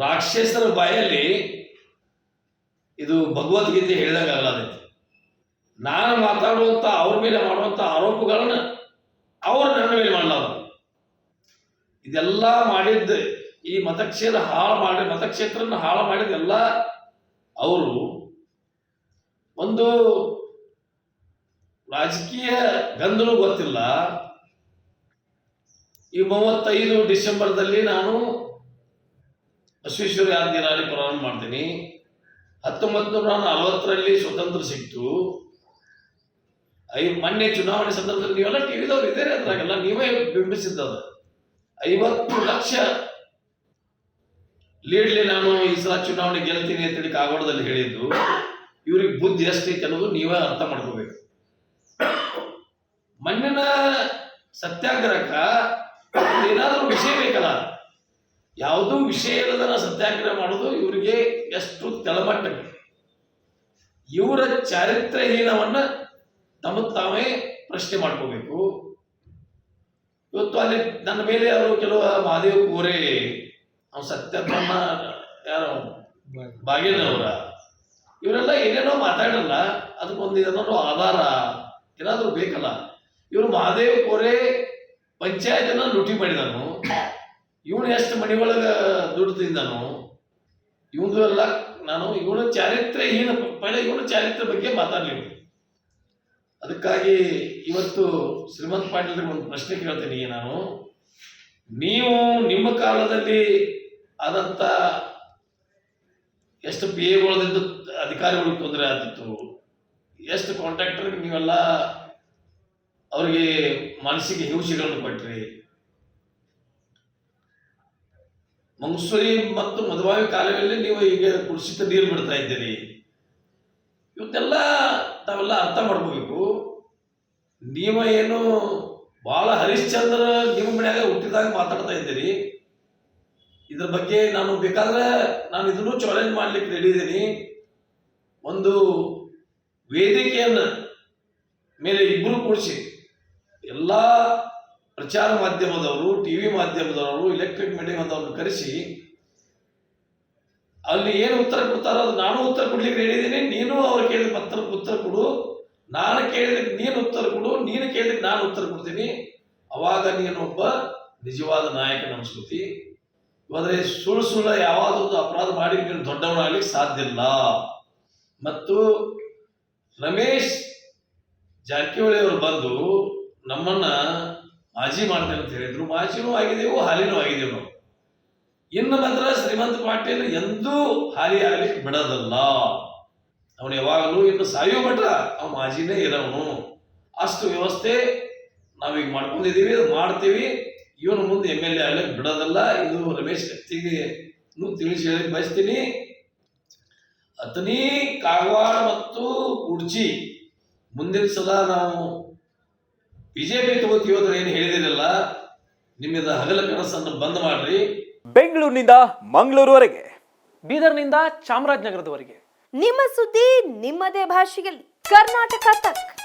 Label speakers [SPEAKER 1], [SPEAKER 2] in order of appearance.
[SPEAKER 1] ರಾಕ್ಷಸರ ಬಾಯಲ್ಲಿ ಇದು ಭಗವದ್ಗೀತೆ ಹೇಳಿದಾಗ ಅಲ್ಲದೈತಿ ನಾನು ಮಾತಾಡುವಂತ ಅವ್ರ ಮೇಲೆ ಮಾಡುವಂತ ಆರೋಪಗಳನ್ನ ಅವರು ನನ್ನ ಮೇಲೆ ಮಾಡಲಾರ ಇದೆಲ್ಲ ಮಾಡಿದ್ದ ಈ ಮತಕ್ಷೇತ್ರ ಹಾಳು ಮಾಡಿ, ಮತಕ್ಷೇತ್ರನ ಹಾಳು ಮಾಡಿದೆಲ್ಲ ಅವರು ಒಂದು ರಾಜಕೀಯ ಗಂಧನೂ ಗೊತ್ತಿಲ್ಲ. ಈ ಮೂವತ್ತೈದು ಡಿಸೆಂಬರ್ದಲ್ಲಿ ನಾನು ಬಸವೇಶ್ವರ ನಾನು ಪ್ರಾರಂಭ ಮಾಡ್ತೀನಿ. ಹತ್ತೊಂಬತ್ತು ನೂರ ನಲವತ್ತರಲ್ಲಿ ಸ್ವತಂತ್ರ ಸಿಕ್ತು. ಐ ಮೊನ್ನೆ ಚುನಾವಣೆ ಸಂದರ್ಭದಲ್ಲಿ ನೀವೆಲ್ಲ ಟಿವಿದವ್ರು ಇದೇ ಅದ್ರಾಗೆಲ್ಲ ನೀವೇ ಬಿಂಬಿಸಿದ್ದದ ಐವತ್ತು ಲಕ್ಷ ಲೀಡ್ಲಿ ನಾನು ಈ ಸಲ ಚುನಾವಣೆ ಗೆಲ್ತೀನಿ ಅಂತೇಳಿ ಕಾಗೋಡದಲ್ಲಿ ಹೇಳಿದ್ದು, ಇವ್ರಿಗೆ ಬುದ್ಧಿ ಎಷ್ಟೈತೆ ಅನ್ನೋದು ನೀವೇ ಅರ್ಥ ಮಾಡ್ಕೋಬೇಕು. ಮಣ್ಣಿನ ಸತ್ಯಾಗ್ರಹಕ್ಕ ಏನಾದರೂ ವಿಷಯ ಬೇಕಲ್ಲ. ಯಾವುದೂ ವಿಷಯ ಇಲ್ಲದನ್ನ ಸತ್ಯಾಗ್ರಹ ಮಾಡೋದು ಇವರಿಗೆ ಎಷ್ಟು ತೆಳಮಟ್ಟಕ್ಕೆ ಇವರ ಚಾರಿತ್ರ್ಯಹೀನವನ್ನ ತಮ್ಮ ತಾವೇ ಪ್ರಶ್ನೆ ಮಾಡ್ಕೋಬೇಕು. ಇವತ್ತು ಅಲ್ಲಿ ನನ್ನ ಮೇಲೆ ಅವರು ಕೆಲವು ಮಹಾದೇವ್ ಕೋರೆ ಅವ್ನು ಸತ್ಯಪ್ರಮ ಯಾರು ಬಾಗೇನವರ ಇವರೆಲ್ಲ ಏನೇನೋ ಮಾತಾಡಲ್ಲ ಅದಕ್ಕೊಂದು ಇದನ್ನೋ ಆಧಾರ ಏನಾದರೂ ಬೇಕಲ್ಲ. ಇವರು ಮಹಾದೇವ್ ಕೋರೆ ಪಂಚಾಯತ್ನ ಲೂಟಿ ಮಾಡಿದನು. ಇವನು ಎಷ್ಟು ಮನೆ ಒಳಗೆ ದುಡ್ಡು ತಿಂದನು ಇವನು ಎಲ್ಲ ನಾನು ಇವನ ಚಾರಿತ್ರ್ಯಹೀನ ಪಹಿಲೆ ಇವನ ಚಾರಿತ್ರ್ಯ ಬಗ್ಗೆ ಮಾತಾಡ್ಲಿ. ಅದಕ್ಕಾಗಿ ಇವತ್ತು ಶ್ರೀಮಂತ್ ಪಾಟೀಲ್ ಒಂದು ಪ್ರಶ್ನೆ ಕೇಳ್ತೀನಿ ನಾನು. ನೀವು ನಿಮ್ಮ ಕಾಲದಲ್ಲಿ ಆದಂತ ಎಷ್ಟು ಪಿ ಎಗಳದಿಂದ ಅಧಿಕಾರಿಗಳಿಗೆ ತೊಂದರೆ ಆಗ್ತಿತ್ತು? ಎಷ್ಟು ಕಾಂಟ್ರಾಕ್ಟರ್ಗೆ ನೀವೆಲ್ಲ ಅವರಿಗೆ ಮನಸ್ಸಿಗೆ ಹಿಂಸೆಗಳನ್ನು ಕೊಟ್ರಿ? ಮಂಗಸೂರಿ ಮತ್ತು ಮಧುಬಾವಿ ಕಾಲದಲ್ಲಿ ನೀವು ಈಗ ಕುಡಿಸಿದ ನೀರು ಬಿಡ್ತಾ ಇದ್ದೀರಿ. ಇವತ್ತೆಲ್ಲ ತಾವೆಲ್ಲ ಅರ್ಥ ಮಾಡ್ಕೋಬೇಕು. ನೀವು ಏನು ಬಹಳ ಹರಿಶ್ಚಂದ್ರ ನಿಮ್ಮ ಮನೆಯಾಗ ಹುಟ್ಟಿದಾಗ ಮಾತಾಡ್ತಾ ಇದ್ದೀರಿ. ಇದ್ರ ಬಗ್ಗೆ ನಾನು ಬೇಕಾದ್ರೆ ನಾನು ಇದನ್ನು ಚಾಲೆಂಜ್ ಮಾಡ್ಲಿಕ್ಕೆ ರೆಡಿ ಇದ್ದೀನಿ. ಒಂದು ವೇದಿಕೆಯನ್ನು ಮೇಲೆ ಇಬ್ಬರು ಕೂಡಿಸಿ. ಎಲ್ಲ ಪ್ರಚಾರ ಮಾಧ್ಯಮದವರು ಟಿ ವಿ ಮಾಧ್ಯಮದವರು ಎಲೆಕ್ಟ್ರಿಕ್ ಮೀಡಿಯಾದವ್ರನ್ನ ಕರೆಸಿ, ಅಲ್ಲಿ ಏನು ಉತ್ತರ ಕೊಡ್ತಾರೋ ನಾನು ಉತ್ತರ ಕೊಡ್ಲಿಕ್ಕೆ ಹೇಳಿದ್ದೀನಿ ನೀನು ಅವ್ರು ಕೇಳಿದ ಪತ್ರ, ಉತ್ತರ ಕೊಡು. ನಾನು ಕೇಳಿದಕ್ಕೆ ನೀನು ಉತ್ತರ ಕೊಡು. ನೀನು ಕೇಳಿದಕ್ಕೆ ನಾನು ಉತ್ತರ ಕೊಡ್ತೀನಿ. ಅವಾಗ ನೀನು ಒಬ್ಬ ನಿಜವಾದ ನಾಯಕ ಸ್ಕೃತಿ ಆದರೆ ಸುಳ್ಳು ಸುಳ್ಳು ಯಾವಾದೊಂದು ಅಪರಾಧ ಮಾಡಿ ನೀನು ಸಾಧ್ಯ ಇಲ್ಲ. ಮತ್ತು ರಮೇಶ್ ಜಾರಕಿಹೊಳಿ ಅವರು ಬಂದು ನಮ್ಮನ್ನ ಮಾಜಿ ಮಾಡ್ತೇನೆ ಅಂತ ಹೇಳಿದ್ರು. ಮಾಜಿನೂ ಆಗಿದೆವು ಹಾಲಿನೂ ಆಗಿದೆವು ಇನ್ನು ಮಾತ್ರ ಶ್ರೀಮಂತ ಪಾಟೀಲ್ ಎಂದೂ ಹಾಲಿ ಆಗ್ಲಿಕ್ಕೆ ಬಿಡೋದಲ್ಲ. ಅವನು ಯಾವಾಗಲೂ ಇನ್ನು ಸಾಯೋ ಮಟ್ಟ ಅವ ಮಾಜಿನೇ ಇರೋನು ಅಷ್ಟು ವ್ಯವಸ್ಥೆ ನಾವೀಗ ಮಾಡ್ಕೊಂಡಿದ್ದೀವಿ ಮಾಡ್ತೀವಿ. ಇವನು ಮುಂದೆ ಎಂ ಎಲ್ ಎ ಆಗ್ಲಿಕ್ಕೆ ಬಿಡೋದಲ್ಲ. ಇದು ರಮೇಶ್ ಕತ್ತಿಗೆ ತಿಳಿಸಿ ಹೇಳಿ ಬಯಸ್ತೀನಿ. ಅತನಿ ಕಾಗವಾಡ ಮತ್ತು ಕುಡ್ಚಿ ಮುಂದಿನ ಸದಾ ನಾವು ಬಿಜೆಪಿ ತಗೋತೀವಿ ಅಂತ ಏನು ಹೇಳಿದಿರಲ್ಲ? ನಿಮ್ಮಿಂದ ಹಗಲ ಕನಸನ್ನು ಬಂದ್ ಮಾಡ್ರಿ.
[SPEAKER 2] ಬೆಂಗಳೂರಿನಿಂದ ಮಂಗಳೂರುವರೆಗೆ.
[SPEAKER 3] ಬೀದರ್ನಿಂದ ಚಾಮರಾಜನಗರದವರೆಗೆ.
[SPEAKER 4] ನಿಮ್ಮ ಸುದ್ದಿ ನಿಮ್ಮದೇ ಭಾಷೆಯಲ್ಲಿ. ಕರ್ನಾಟಕ ತಕ್.